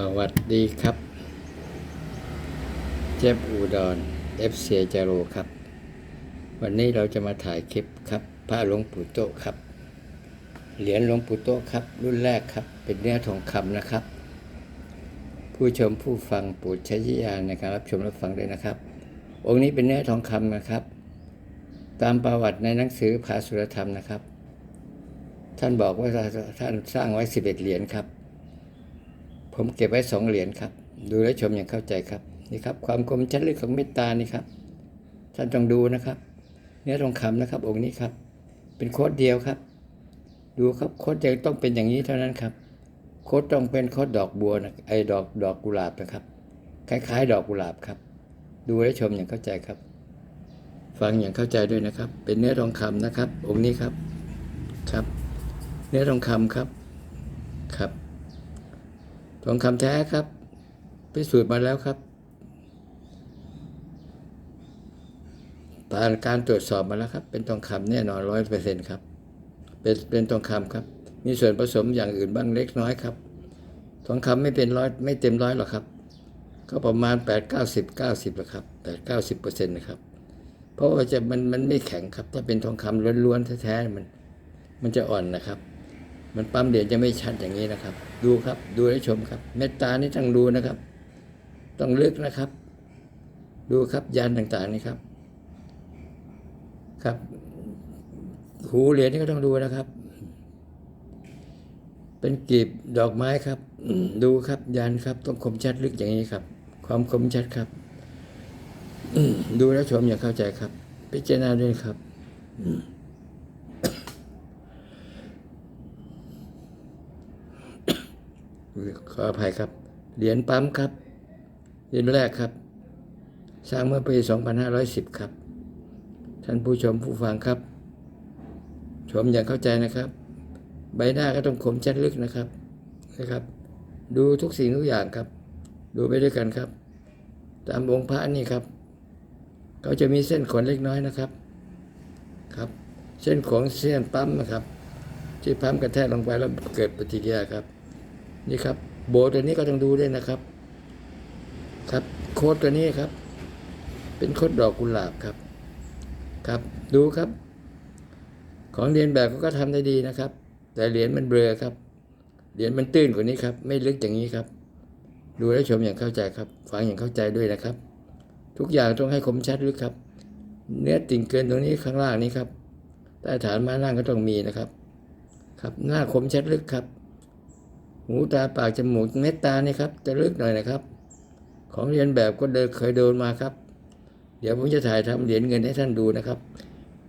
สวัสดีครับ เจ็บอุดรเอฟเซียจาโรครับ วันนี้เราจะมาถ่ายคลิปครับพระหลวงปู่โตครับ เหรียญหลวงปู่โตครับ รุ่นแรกครับ เป็นเนื้อทองคำนะครับ ผู้ชมผู้ฟังโปรดใช้วิญาณในการรับชมรับฟังด้วยนะครับ องค์นี้เป็นเนื้อทองคำนะครับ ตามประวัติในหนังสือภาสุรธรรมนะครับ ท่านบอกว่าท่านสร้างไว้สิบเอ็ดเหรียญครับ ผมเก็บไว้สองเหรียญครับ ดูและชมอย่างเข้าใจครับนี่ครับ ความคมชัดลึกของเมตตานี่ครับท่านต้องดูนะครับ เนื้อทองคำนะครับ องค์นี้ครับ เป็นโค้ดเดียวครับ ดูครับโค้ดเดียวต้องเป็นอย่างนี้เท่านั้นครับ โค้ดต้องเป็นโค้ดดอกบัวนะไอ้ดอกดอกกุหลาบนะครับ คล้าย ๆ ดอกกุหลาบครับ ดูและชมอย่างเข้าใจครับ ฟังอย่างเข้าใจด้วยนะครับ เป็นเนื้อทองคำนะครับ องค์นี้ครับครับ เนื้อทองคำครับครับ ทองคำแท้ครับ พิสูจน์มาแล้วครับผ่านการตรวจสอบมาแล้วครับ เป็นทองคำแน่นอนร้อยเปอร์เซ็นต์ครับ เป็นเป็นทองคำครับ มีส่วนผสมอย่างอื่นบ้างเล็กน้อยครับ ทองคำไม่เป็นร้อยไม่เต็มร้อยหรอกครับ ก็ประมาณแปดเก้าสิบเก้าสิบละครับแปดเก้าสิบเปอร์เซ็นต์นะครับ เพราะว่าจะมันมันไม่แข็งครับ ถ้าเป็นทองคำล้วนๆแท้ๆมัน มันจะอ่อนนะครับ มันปั๊มเหรียจะไม่ชัดอย่างนี้นะครับ ดูครับ ดูให้ชมครับ เมตตานี่ต้องดูนะครับ ต้องลึกนะครับ ดูครับยันต่างๆนี่ครับ ครับ หูเหรียญนี่ก็ต้องดูนะครับ เป็นกีบดอกไม้ครับ ดูครับยันครับ ต้องคมชัดลึกอย่างนี้ครับ ความคมชัดครับดูแล้วชมอย่างเข้าใจครับ พิจารณาด้วยครับ ขออภัยครับ เหรียญปั๊มครับ เหรียญแรกครับ สร้างเมื่อปี 2510 ครับ ท่านผู้ชมผู้ฟังครับ ชมอย่างเข้าใจนะครับ ใบหน้าก็ต้องคมชัดลึกนะครับนะครับ ดูทุกสิ่งทุกอย่างครับ ดูไปด้วยกันครับ ตามองค์พระนี่ครับเขาจะมีเส้นขนเล็กน้อยนะครับครับ เส้นของเส้นปั๊มนะครับ ที่ปั๊มกระแทกลงไปแล้วเกิดปฏิกิริยาครับ นี่ครับ โบตัวนี้ก็ต้องดูด้วยนะครับ ครับ โค้ดตัวนี้ครับ เป็นโค้ดดอกกุหลาบครับ ครับ ดูครับ ของเรียนแบบเขาก็ทำได้ดีนะครับ แต่เหรียญมันเบลอครับ เหรียญมันตื้นกว่านี้ครับ ไม่ลึกอย่างนี้ครับ ดูและชมอย่างเข้าใจครับ ฟังอย่างเข้าใจด้วยนะครับ ทุกอย่างต้องให้คมชัดลึกครับ เนื้อติ่งเกินตรงนี้ข้างล่างนี้ครับใต้ฐานม้านั่งก็ต้องมีนะครับ ครับ หน้าคมชัดลึกครับ หูตาปากจมูกเม็ดตานี่ครับ จะลึกหน่อยนะครับ ของเรียนแบบก็เดินเคยโดนมาครับ เดี๋ยวผมจะถ่ายทำเหรียญเงินให้ท่านดูนะครับ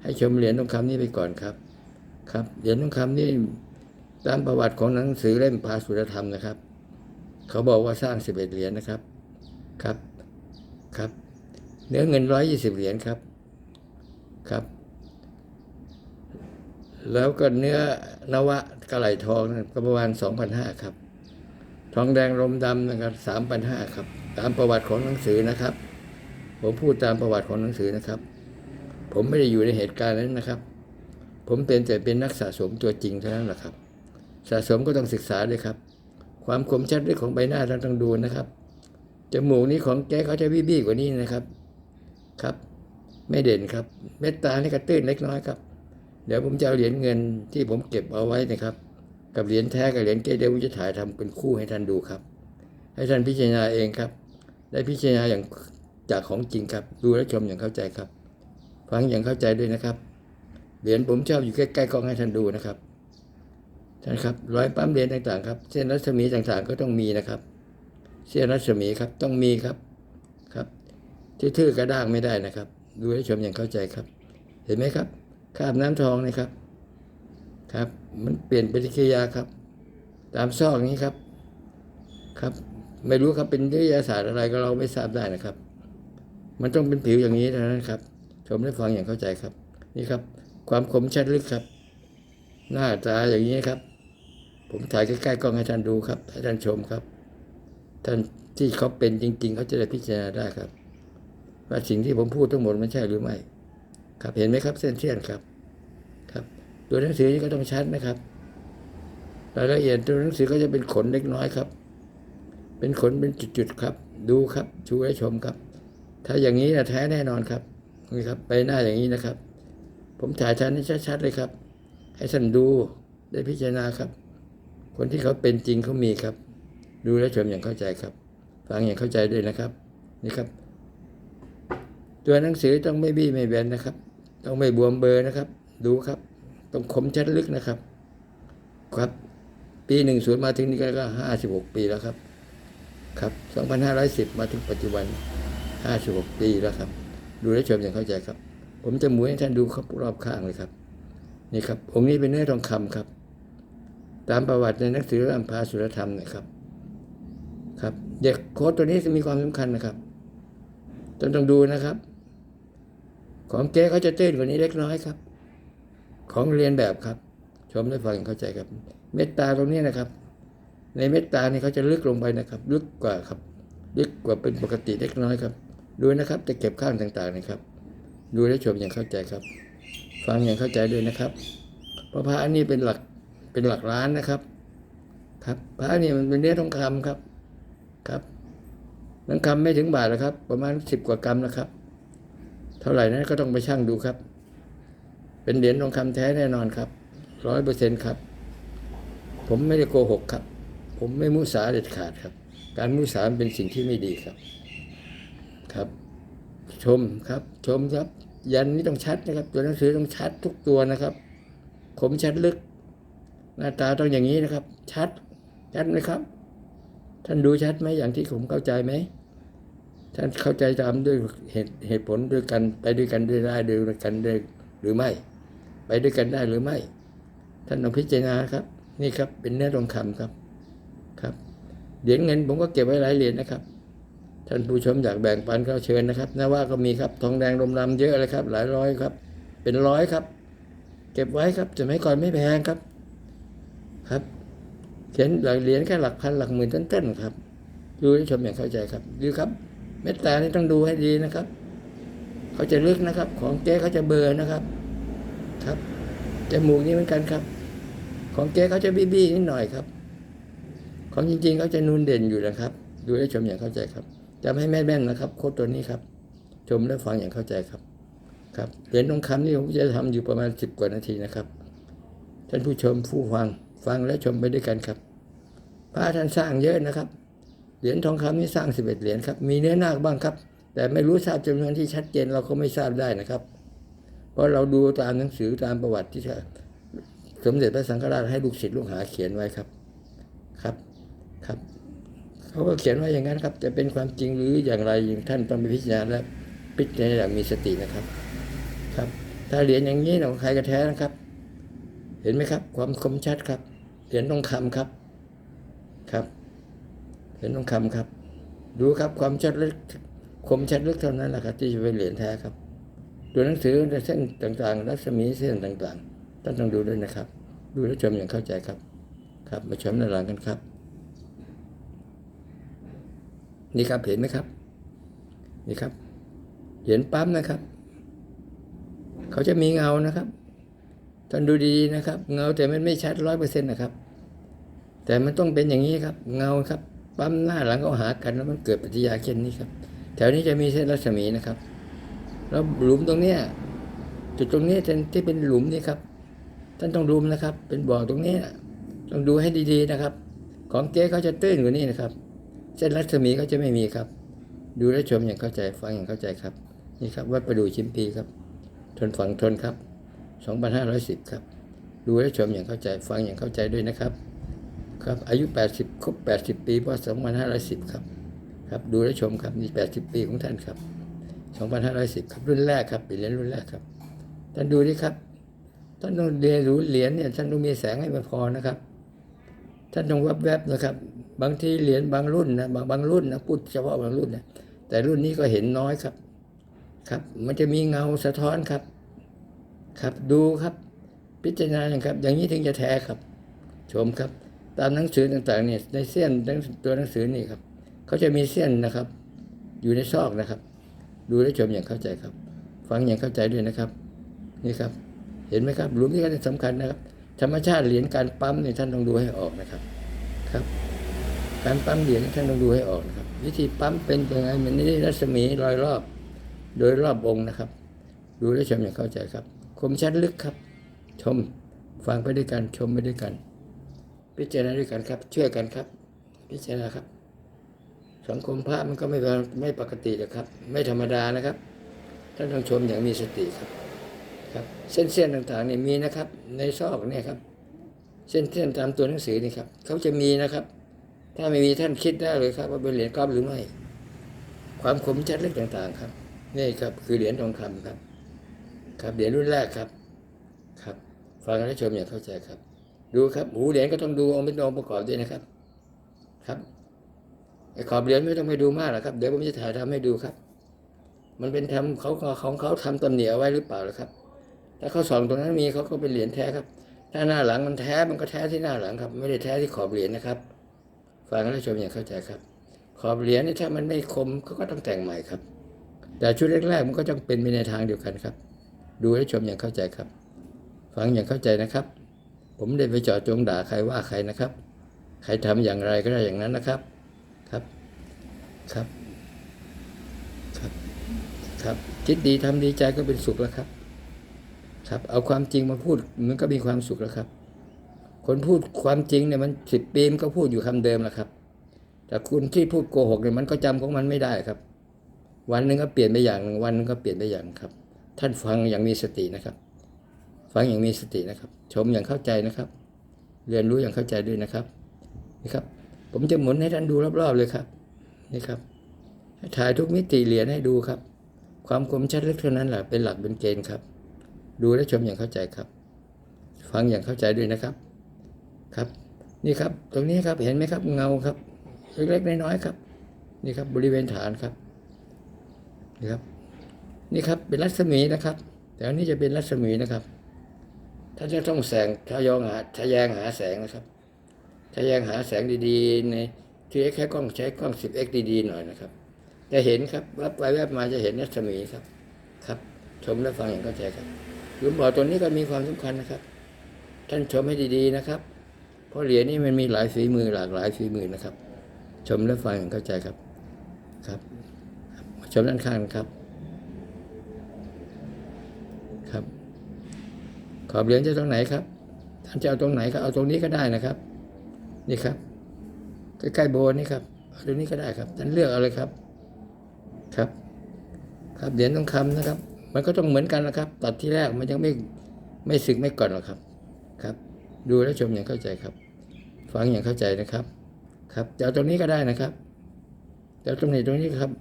ให้ชมเหรียญทองคำนี้ไปก่อนครับ ครับเหรียญทองคำนี่ตามประวัติของหนังสือเล่มภาสุรธรรมนะครับ เขาบอกว่าสร้างสิบเอ็ดเหรียญนะครับครับครับ เนื้อเงินร้อยยี่สิบเหรียญครับครับ แล้วก็เนื้อนวะกระไหลทองก็ประมาณสองพันห้าครับ ทองแดงลมดำนะครับสามพันห้าครับ ตามประวัติของหนังสือนะครับ ผมพูดตามประวัติของหนังสือนะครับ ผมไม่ได้อยู่ในเหตุการณ์นั้นนะครับ ผมเป็นแต่เป็นนักสะสมตัวจริงเท่านั้นแหละครับ สะสมก็ต้องศึกษาด้วยครับ ความคมชัดด้วยของใบหน้าเราต้องดูนะครับ จมูกนี้ของแกเขาจะวิบี้กว่านี้นะครับ ครับ ไม่เด่นครับ เม็ดตานี่กระตื้นเล็กน้อยครับ เดี๋ยวผมจะเอาเหรียญเงินที่ผมเก็บเอาไว้นะครับ กับเหรียญแท้กับเหรียญเก๊เดี๋ยวผมจะถ่ายทำเป็นคู่ให้ท่านดูครับ ให้ท่านพิจารณาเองครับ ได้พิจารณาอย่างจากของจริงครับ ดูและชมอย่างเข้าใจครับ ฟังอย่างเข้าใจด้วยนะครับ เหรียญผมชอบอยู่ใกล้ๆกล้องให้ท่านดูนะครับท่านครับรอยปั๊มเหรียญต่างๆครับ เส้นรัศมีต่างๆก็ต้องมีนะครับ เส้นรัศมีครับต้องมีครับครับทื่อกระด้างไม่ได้นะครับ ดูและชมอย่างเข้าใจครับ เห็นไหมครับ คราบน้ำทองนะครับ ครับ มันเปลี่ยนปฏิกิริยาครับ ตามซอกนี้ครับ ครับ ไม่รู้ครับเป็นวิทยาศาสตร์อะไรก็เราไม่ทราบได้นะครับ มันต้องเป็นผิวอย่างนี้เท่านั้นครับ ชมและฟังอย่างเข้าใจครับ นี่ครับ ความคมชัดลึกครับ หน้าตาอย่างนี้ครับ ผมถ่ายใกล้ๆกล้องให้ท่านดูครับให้ท่านชมครับ ท่านที่เขาเป็นจริง ๆ เขาจะได้พิจารณาได้ครับ ว่าสิ่งที่ผมพูดทั้งหมดมันใช่หรือไม่ ครับเห็นไหมครับเส้นเทียนครับ ครับ ตัวหนังสือนี้ก็ต้องชัดนะครับรายละเอียดตัวหนังสือก็จะเป็นขนเล็กน้อยครับ เป็นขนเป็นจุดๆครับ ดูครับชูให้ชมครับ ถ้าอย่างนี้นะแท้แน่นอนครับนี่ครับไปหน้าอย่างนี้นะครับ ผมถ่ายท่านให้ชัดๆเลยครับ ให้ท่านดูได้พิจารณาครับ คนที่เขาเป็นจริงเขามีครับ ดูและชมอย่างเข้าใจครับฟังอย่างเข้าใจด้วยนะครับ นี่ครับ ตัวหนังสือต้องไม่บี้ไม่แบนนะครับ ต้องไม่บวมเบอร์นะครับ ดูครับ ต้องคมชัดลึกนะครับ ครับ ปีหนึ่งศูนย์มาถึงนี่ก็ห้าสิบหกปีแล้วครับ ครับสองพันห้าร้อยสิบมาถึงปัจจุบันห้าสิบหกปีแล้วครับ ดูและชมอย่างเข้าใจครับ ผมจะหมุนให้ท่านดูครับรอบข้างเลยครับ นี่ครับ องค์นี้เป็นเนื้อทองคำครับ ตามประวัติในหนังสืออัมพาสุรธรรมนะครับ ครับ เด็กโค้ดตัวนี้จะมีความสำคัญนะครับต้องต้องดูนะครับ ของเจ๊เขาจะตื้นกว่านี้เล็กน้อยครับ ของเรียนแบบครับ ชมได้ฟังเข้าใจครับ เมตตาตรงนี้นะครับ ในเมตตานี่เขาจะลึกลงไปนะครับ ลึกกว่าครับ ลึกกว่าเป็นปกติเล็กน้อยครับ ดูนะครับจะเก็บข้างต่างๆนะครับ ดูและชมอย่างเข้าใจครับ ฟังอย่างเข้าใจด้วยนะครับ เพราะพระอันนี้เป็นหลักเป็นหลักล้านนะครับ ครับพระนี่มันเป็นเนื้อทองคำครับครับทองคำไม่ถึงบาทนะครับ ประมาณสิบกว่ากรัมนะครับ ท่าไหร่นั้นก็ต้องไปชั่งดูครับ เป็นเหรียญทองคำแท้แน่นอนครับร้อยเปอร์เซ็นครับ ผมไม่ได้โกหกครับ ผมไม่มุสาเด็ดขาดครับ การมุสาเป็นสิ่งที่ไม่ดีครับ ครับ ชมครับ ชมครับ ยันนี้ต้องชัดนะครับตัวหนังสือต้องชัดทุกตัวนะครับคมชัดลึก หน้าตาต้องอย่างนี้นะครับ ชัดชัดไหมครับ ท่านดูชัดไหมอย่างที่ผมเข้าใจไหม ท่านเข้าใจตามด้วยเหตุเหตุผลด้วยกันไปด้วยกันด้วยได้ด้วยกันได้หรือไม่ ไปด้วยกันได้หรือไม่ ท่านต้องพิจารณาครับ นี่ครับเป็นเนื้อทองคำครับครับเหรียญเงินผมก็เก็บไว้หลายเหรียญนะครับ ท่านผู้ชมอยากแบ่งปันก็เชิญนะครับนว่าก็มีครับทองแดงลมรำเยอะเลยครับ หลายร้อยครับ เป็นร้อยครับ เก็บไว้ครับสมัยก่อนไม่แพงครับครับเขียนหลักเหรียญแค่หลักพันหลักหมื่นต้นๆครับดูให้ชมอย่างเข้าใจครับดูครับ เม็ดตานี่ต้องดูให้ดีนะครับ เขาจะลึกนะครับ ของเจ๊เขาจะเบอร์นะครับ ครับจมูกนี่เหมือนกันครับ ของเจ๊เขาจะบี้บี้นิดหน่อยครับ ของจริงๆเขาจะนูนเด่นอยู่นะครับ ดูให้ชมอย่างเข้าใจครับจำให้แม่นๆนะครับ โค้ดตัวนี้ครับ ชมและฟังอย่างเข้าใจครับ ครับเหรียญทองคำนี่ผมจะทำอยู่ประมาณสิบกว่านาทีนะครับท่านผู้ชมผู้ฟังฟังและชมไปด้วยกันครับพระท่านสร้างเยอะนะครับ เหรียญทองคำนี่สร้างสิบเอ็ดเหรียญครับ มีเนื้อนาคบ้างครับ แต่ไม่รู้ทราบจำนวนที่ชัดเจนเราก็ไม่ทราบได้นะครับ เพราะเราดูตามหนังสือตามประวัติที่สมเด็จพระสังฆราชให้ลูกศิษย์ลูกหาเขียนไว้ครับ ครับ ครับเขาก็เขียนไว้อย่างนั้นครับ จะเป็นความจริงหรืออย่างไรท่านต้องไปพิจารณาและพิจารณาอย่างมีสตินะครับ ครับ ถ้าเหรียญอย่างนี้ของใครก็แท้นะครับ เห็นไหมครับ ความคมชัดครับ เหรียญทองคำครับ ครับ เหรียญทองคำครับ ดูครับความชัดลึกคมชัดลึกเท่านั้นแหละครับ ที่จะเป็นเหรียญแท้ครับ ดูหนังสือเส้นต่างๆ รัศมีเส้นต่างๆท่านต้องดูด้วยนะครับ ดูและชมอย่างเข้าใจครับ ครับ มาชมในหลังกันครับ นี่ครับเห็นไหมครับ นี่ครับ เหรียญปั๊มนะครับ เขาจะมีเงานะครับท่านดูดีๆนะครับ เงาแต่มันไม่ชัดร้อยเปอร์เซ็นต์นะครับ แต่มันต้องเป็นอย่างนี้ครับ เงาครับ ปั๊มหน้าหลังก็หากันแล้วมันเกิดปฏิกิริยาเช่นนี้ครับ แถวนี้จะมีเส้นรัศมีนะครับ แล้วหลุมตรงเนี้ยจุดตรงนี้ที่เป็นหลุมนี่ครับ ท่านต้องดูนะครับ เป็นบ่อตรงนี้ต้องดูให้ดีๆนะครับ ของเจ๊เขาจะตื้นกว่านี้นะครับ เส้นรัศมีเขาจะไม่มีครับ ดูและชมอย่างเข้าใจฟังอย่างเข้าใจครับ นี่ครับวัดประดู่ชิมพีครับ ทนฝังทนครับ 2510 ครับ ดูและชมอย่างเข้าใจฟังอย่างเข้าใจด้วยนะครับ ครับ อายุ 80 ครบ 80 ปีพราะ2510 ครับ ครับ ดูและชมครับนี่80 ปีของท่านครับ 2510 ครับ รุ่นแรกครับเป็นเหรียญรุ่นแรกครับ ท่านดูดิครับ ท่านต้องเรียนรู้เหรียญเนี่ย ท่านต้องมีแสงให้มันพอนะครับ ท่านต้องวับแวบๆนะครับ บางทีเหรียญบางรุ่นนะบางบางรุ่นนะพูดเฉพาะบางรุ่นนะ แต่รุ่นนี้ก็เห็นน้อยครับ ครับ มันจะมีเงาสะท้อนครับ ครับ ดูครับ พิจารณาอย่างครับ อย่างนี้ถึงจะแท้ครับ ชมครับ ตามหนังสือต่างๆเนี่ยในเส้นตัวหนังสือนี่ครับเขาจะมีเส้นนะครับ อยู่ในซอกนะครับ ดูและชมอย่างเข้าใจครับ ฟังอย่างเข้าใจด้วยนะครับ นี่ครับ เห็นไหมครับหลุมที่ก็สำคัญนะครับ ธรรมชาติเหรียญการปั๊มเนี่ยท่านต้องดูให้ออกนะครับครับ การปั๊มเหรียญท่านต้องดูให้ออกนะครับ วิธีปั๊มเป็นยังไงมันนี่รัศมีรอยรอบ โดยรอบองค์นะครับ ดูและชมอย่างเข้าใจครับ คมชัดลึกครับ ชมฟังไปด้วยกันชมไปด้วยกัน พิจารณาด้วยกันครับ ช่วยกันครับ พิจารณาครับ สังคมพระมันก็ไม่ไม่ปกติหรอกครับ ไม่ธรรมดานะครับท่านต้องชมอย่างมีสติครับครับ เส้นเส้นต่างๆเนี่ยมีนะครับ ในซอกเนี่ยครับ เส้นเส้นตามตัวหนังสือนี่ครับเขาจะมีนะครับ ถ้าไม่มีท่านคิดได้เลยครับว่าเป็นเหรียญกอล์ฟหรือไม่ ความคมชัดเลึกต่างๆครับนี่ครับคือเหรียญทองคำครับ ครับเหรียญรุ่นแรกครับ ครับ ฟังและชมอย่างเข้าใจครับ ดูครับ หูเหรียญก็ต้องดูองค์เป็นองค์ประกอบด้วยนะครับ ครับไอ้ขอบเหรียญไม่ต้องไปดูมากหรอกครับ เดี๋ยวผมจะถ่ายทำให้ดูครับ มันเป็นทำเขาของเขาทำตำเหนียไว้หรือเปล่าล่ะครับ ถ้าเขาส่องตรงนั้นมีเขาก็เป็นเหรียญแท้ครับ ถ้าหน้าหลังมันแท้มันก็แท้ที่หน้าหลังครับ ไม่ได้แท้ที่ขอบเหรียญนะครับ ฟังและชมอย่างเข้าใจครับ ขอบเหรียญนี่ถ้ามันไม่คมเขาก็ต้องแต่งใหม่ครับ แต่ชุดแรกๆมันก็ต้องเป็นไปในทางเดียวกันครับ ดูและชมอย่างเข้าใจครับ ฟังอย่างเข้าใจนะครับ ผมได้ไปเจาะจงด่าใครว่าใครนะครับ ใครทำอย่างไรก็ได้อย่างนั้นนะครับ ครับ ครับ ครับ ครับ คิดดีทำดีใจก็เป็นสุขแล้วครับ ครับ เอาความจริงมาพูดมันก็มีความสุขแล้วครับ คนพูดความจริงเนี่ยมันสิบปีมันก็พูดอยู่คำเดิมแหละครับแต่คุณที่พูดโกหกเนี่ยมันก็จำของมันไม่ได้ครับ วันหนึ่งก็เปลี่ยนไปอย่างหนึ่งวันนึงก็เปลี่ยนไปอย่างครับ ท่านฟังอย่างมีสตินะครับ ฟังอย่างมีสตินะครับ ชมอย่างเข้าใจนะครับ เรียนรู้อย่างเข้าใจด้วยนะครับนี่ครับ ผมจะหมุนให้ท่านดูรอบๆเลยครับนี่ครับถ่ายทุกมิติเหรียญให้ดูครับ ความคมชัดลึกเท่านั้นแหละเป็นหลักเป็นเกณฑ์ครับ ดูและชมอย่างเข้าใจครับ ฟังอย่างเข้าใจด้วยนะครับครับ นี่ครับ ตรงนี้ครับเห็นไหมครับเงาครับเล็กๆน้อยๆครับ นี่ครับบริเวณฐานครับนี่ครับ นี่ครับเป็นรัศมีนะครับ แต่อันนี้จะเป็นรัศมีนะครับ ถ้านจะต้องแสงทายองหาทะแยงหาแสงนะครับทะแยงหาแสงดีๆ ในที่แค่กล้องใช้กล้อง 10x ดีๆหน่อยนะครับ จะเห็นครับแวบไปแวบมาจะเห็นรัศมีครับ ครับ ชมและฟังอย่างเข้าใจครับหลวงบอกตัวนี้ก็มีความสำคัญนะครับ ท่านชมให้ดีๆนะครับ เพราะเหรียญนี้มันมีหลายฝีมือหลากหลายฝีมือนะครับ ชมและฟังอย่างเข้าใจครับ ครับ ชมด้านข้างนะครับครับ ขอบเหรียญจะตรงไหนครับ ท่านจะเอาตรงไหนก็เอาตรงนี้ก็ได้นะครับ นี่ครับ ใกล้ๆโบนนี่ครับเอาตรงนี้ก็ได้ครับ ท่านเลือกเอาเลยครับ ครับ ครับเหรียญทองคำนะครับ มันก็ต้องเหมือนกันนะครับ ตัดที่แรกมันยังไม่ไม่สึกไม่ก่อนหรอกครับ ครับ ดูและชมอย่างเข้าใจครับ ฟังอย่างเข้าใจนะครับ ครับจะเอาตรงนี้ก็ได้นะครับจะเอาตรงไหนตรงนี้ครับ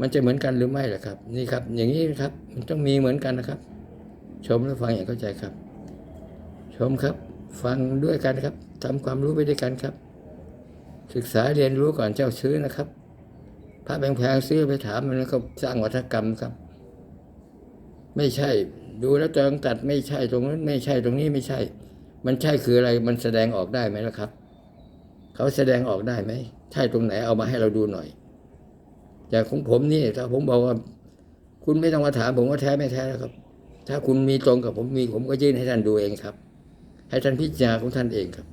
มันจะเหมือนกันหรือไม่ล่ะครับ นี่ครับ อย่างนี้นะครับ มันต้องมีเหมือนกันนะครับ ชมและฟังอย่างเข้าใจครับ ชมครับ ฟังด้วยกันครับทำความรู้ไปด้วยกันครับ ศึกษาเรียนรู้ก่อนเจ้าซื้อนะครับพระแพงๆซื้อไปถามมันก็สร้างวัฒกรรมครับ ไม่ใช่ ดูแล้วจองตัดไม่ใช่ตรงนั้น ไม่ใช่ตรงนี้ไม่ใช่ มันใช่คืออะไรมันแสดงออกได้ไหมล่ะครับ เขาแสดงออกได้ไหมใช่ตรงไหนเอามาให้เราดูหน่อยอย่างของผมนี่ถ้าผมบอกว่า คุณไม่ต้องมาถามผมว่าแท้ไม่แท้แล้วครับ ถ้าคุณมีตรงกับผมมีผมก็ยื่นให้ท่านดูเองครับ ให้ท่านพิจารณาของท่านเองครับ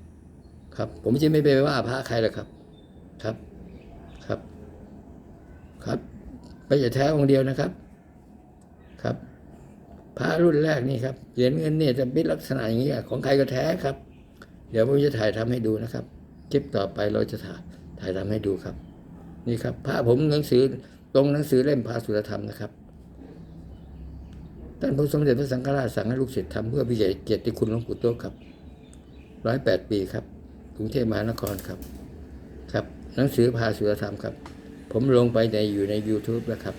ครับ ผมจะไม่ไปว่าพระใครหรอกครับ ครับ ครับ ครับไม่ใช่แท้องเดียวนะครับ ครับ พระรุ่นแรกนี่ครับเหรียญเงินเนี่ยจะเป็นลักษณะอย่างนี้ยของใครก็แท้ครับ เดี๋ยวผมจะถ่ายทำให้ดูนะครับคลิปต่อไปเราจะถ่ายถ่ายทำให้ดูครับ นี่ครับพระผมหนังสือตรงหนังสือเล่มพาสุรธรรมนะครับ ท่านพระสมเด็จพระสังฆราชสั่งให้ลูกศิษย์ทำเพื่อพิเศษเกียรติคุณหลวงปู่โตครับร้อยแปดปีครับกรุงเทพมหานครครับ ครับ หนังสือพาสุรธรรมครับ ผมลงไปในอยู่ใน YouTube แล้วครับ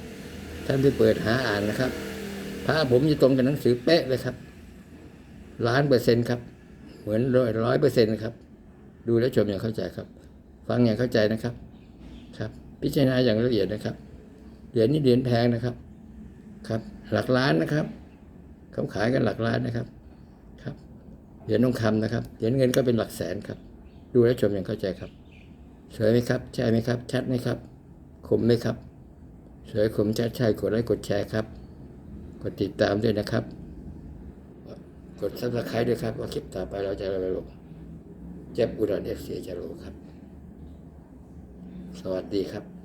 ท่านไปเปิดหาอ่านนะครับพระผมจะตรงกับหนังสือเป๊ะเลยครับล้านเปอร์เซ็นต์ครับ เหมือนร้อยร้อยเปอร์เซ็นต์ครับ ดูและชมอย่างเข้าใจครับ ฟังอย่างเข้าใจนะครับ ครับ พิจารณาอย่างละเอียดนะครับเหรียญนี้เหรียญแพงนะครับ ครับ หลักล้านนะครับเขาขายกันหลักล้านนะครับครับเหรียญทองคำนะครับเหรียญเงินก็เป็นหลักแสนครับ ดูและชมอย่างเข้าใจครับ สวยไหมครับใช่ไหมครับ ชัดไหมครับคมไหมครับ สวยคมชัดใช่กดไลค์กดแชร์ครับ กดติดตามด้วยนะครับ กดซับสไครต์ด้วยครับว่าคลิปต่อไปเราจะลงเจ็บอุดรเอฟซีจะรู้ครับ สวัสดีครับ